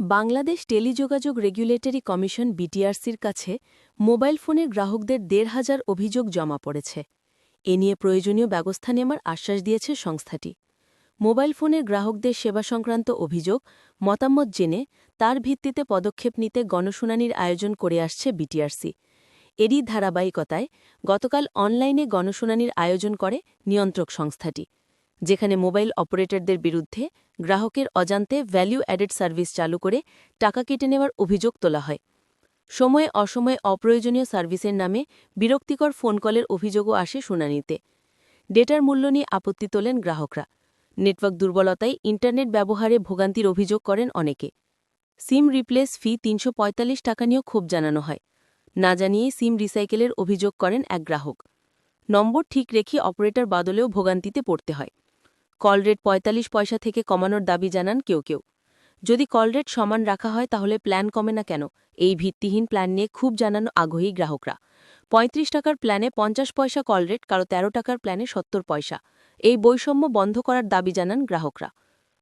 বাংলাদেশ টেলিযোগাযোগ regulatory commission বিটিআরসির কাছে মোবাইল ফোনের গ্রাহকদের দেড় হাজার অভিযোগ জমা পড়েছে। এ নিয়ে প্রয়োজনীয় ব্যবস্থা নেওয়ার আশ্বাস দিয়েছে সংস্থাটি। মোবাইল ফোনের গ্রাহকদের সেবা সংক্রান্ত অভিযোগ মতামত জেনে তার ভিত্তিতে পদক্ষেপ নিতে গণশুনানির আয়োজন করে আসছে বিটিআরসি। এরই ধারাবাহিকতায় গতকাল অনলাইনে গণশুনানির আয়োজন করে নিয়ন্ত্রক সংস্থাটি। যেখানে মোবাইল অপারেটরদের বিরুদ্ধে গ্রাহকের অজান্তে ভ্যালু অ্যাডেড সার্ভিস চালু করে টাকা কেটে নেওয়ার অভিযোগ তোলা হয়। সময়ে অসময়ে অপ্রয়োজনীয় সার্ভিসের নামে বিরক্তিকর ফোন কলের অভিযোগও আসে শুনানিতে। ডেটার মূল্য নিয়ে আপত্তি তোলেন গ্রাহকরা। নেটওয়ার্ক দুর্বলতায় ইন্টারনেট ব্যবহারে ভোগান্তির অভিযোগ করেন অনেকে। সিম রিপ্লেস ফি তিনশো পঁয়তাল্লিশ টাকা নিয়েও ক্ষোভ জানানো হয়। না জানিয়ে সিম রিসাইকেলের অভিযোগ করেন এক গ্রাহক। নম্বর ঠিক রেখে অপারেটর বাদলেও ভোগান্তিতে পড়তে হয়। কল রেট পঁয়তাল্লিশ পয়সা থেকে কমানোর দাবি জানান কেউ কেউ। যদি কল রেট সমান রাখা হয় তাহলে প্ল্যান কমে না কেন? এই ভিত্তিহীন প্ল্যান নিয়ে খুব জানানো আগ্রহী গ্রাহকরা। পঁয়ত্রিশ টাকার প্ল্যানে পঞ্চাশ পয়সা কল রেট কারও তেরো টাকার প্ল্যানে সত্তর পয়সা। এই বৈষম্য বন্ধ করার দাবি জানান গ্রাহকরা।